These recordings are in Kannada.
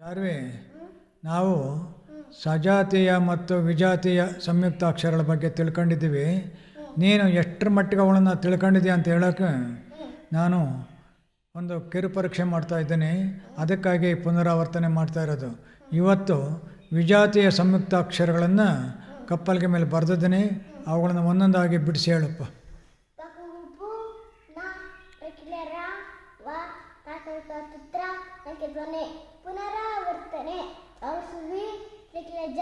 ಚಾರ್ವಿ, ನಾವು ಸಜಾತಿಯ ಮತ್ತು ವಿಜಾತಿಯ ಸಂಯುಕ್ತ ಅಕ್ಷರಗಳ ಬಗ್ಗೆ ತಿಳ್ಕೊಂಡಿದ್ದೀವಿ. ನೀನು ಎಷ್ಟರ ಮಟ್ಟಿಗೆ ಅವಳನ್ನು ತಿಳ್ಕೊಂಡಿದ್ದೀಯ ಅಂತ ಹೇಳೋಕ್ಕೆ ನಾನು ಒಂದು ಕಿರು ಪರೀಕ್ಷೆ ಮಾಡ್ತಾ ಇದ್ದೀನಿ. ಅದಕ್ಕಾಗಿ ಪುನರಾವರ್ತನೆ ಮಾಡ್ತಾ ಇರೋದು. ಇವತ್ತು ವಿಜಾತಿಯ ಸಂಯುಕ್ತ ಅಕ್ಷರಗಳನ್ನು ಕಪ್ಪಲ್ಗೆ ಮೇಲೆ ಬರೆದಿದ್ದೀನಿ. ಅವುಗಳನ್ನು ಒಂದೊಂದಾಗಿ ಬಿಡಿಸಿ ಹೇಳಪ್ಪ. Pakubu ತಾಕಲ್ಪತ್ರ ಧ್ವನಿ ಪುನರಾವರ್ತನೆ. ಔಸುವಿ ರೆಕಿಲಜ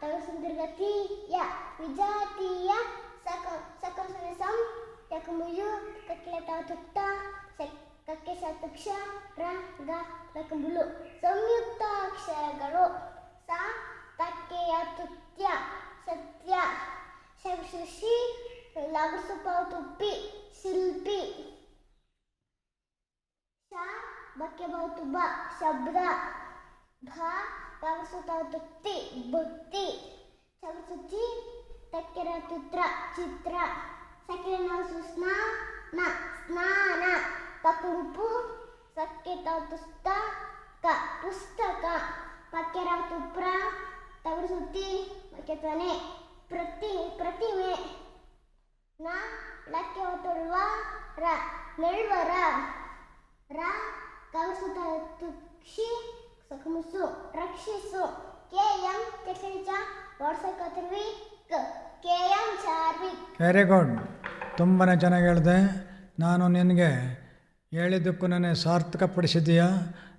ತಗಸುಂದಿರ್ಗತೀಯ ವಿಜಾತೀಯ, ಸಕ ಸಕಸನಸಂ ಯಕಮುಯು ಕಕ್ಕಿಲ ತಾತುಕ್ತ ಕಕ್ಕೆ ಸತುಕ್ಷ ರ, ಗ, ಲಕಂಬುಲು. ಸಂಯುಕ್ತ ಅಕ್ಷರಗಳು ಸ ತಕ್ಕೆಯ ತುತ್ಯ ಸತ್ಯ ಶಶಿ ಲಗಸುಪಾವು ತುಪ್ಪಿ ಶಿಲ್ಪಿ. ಶ ಬಕ್ಕೆ ಬಾವುತು ಬ ಶಬ್ದ ಭ ತವಸುತ ತುಕ್ತಿ ಬುತ್ತಿ ಶಬ್ಸುಚಿ ತಕ್ಕೆರ ತುತ್ರ ಚಿತ್ರ ಸಕ್ಕಿರ ಸುಸ್ನಾ ನ ಸ್ನಾನ ಪಕುಂಪು ಸಕ್ಕೆ ತುಸ್ತ ಕ ಪುಸ್ತಕ ಪಕ್ಕೆರ ತುಪ್ರ ತವರು ಸುತ್ತಿ ತ್ವನೆ ಪ್ರತಿ ಪ್ರತಿಮೆ ನ ಲಕ್ಕೆ ಒತ್ತೊಳ್ಳುವ ರ ನೆಳ್ವರ ರ ಸಕಮುಸು, ರಕ್ಷಿಸು. K M K M Charvik. Very good ತುಂಬಾ ಚೆನ್ನಾಗಿ ಹೇಳಿದೆ. ನಾನು ನಿನಗೆ ಹೇಳಿದ್ದಕ್ಕೂ ನನಗೆ ಸಾರ್ಥಕಪಡಿಸಿದ್ದೀಯಾ?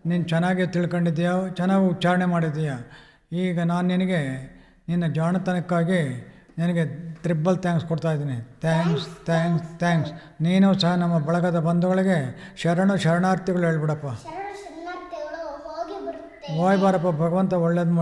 ನೀನು ಚೆನ್ನಾಗಿ ತಿಳ್ಕೊಂಡಿದ್ದೀಯಾ? ಚೆನ್ನಾಗಿ ಉಚ್ಚಾರಣೆ ಮಾಡಿದ್ದೀಯಾ? ಈಗ ನಾನು ನಿನಗೆ ನಿನ್ನ ಜಾಣತನಕ್ಕಾಗಿ ನಿನಗೆ ತ್ರಿಬಲ್ ಥ್ಯಾಂಕ್ಸ್ ಕೊಡ್ತಾ ಇದ್ದೀನಿ. ಥ್ಯಾಂಕ್ಸ್ ಥ್ಯಾಂಕ್ಸ್ ಥ್ಯಾಂಕ್ಸ್ ನೀನು ಸಹ ನಮ್ಮ ಬಳಗದ ಬಂಧುಗಳಿಗೆ ಶರಣು ಶರಣಾರ್ಥಿಗಳು ಹೇಳ್ಬಿಡಪ್ಪ. ಹೋಗಿ ಬಾರಪ್ಪ ಭಗವಂತ ಒಳ್ಳೇದು ಮಾಡಿ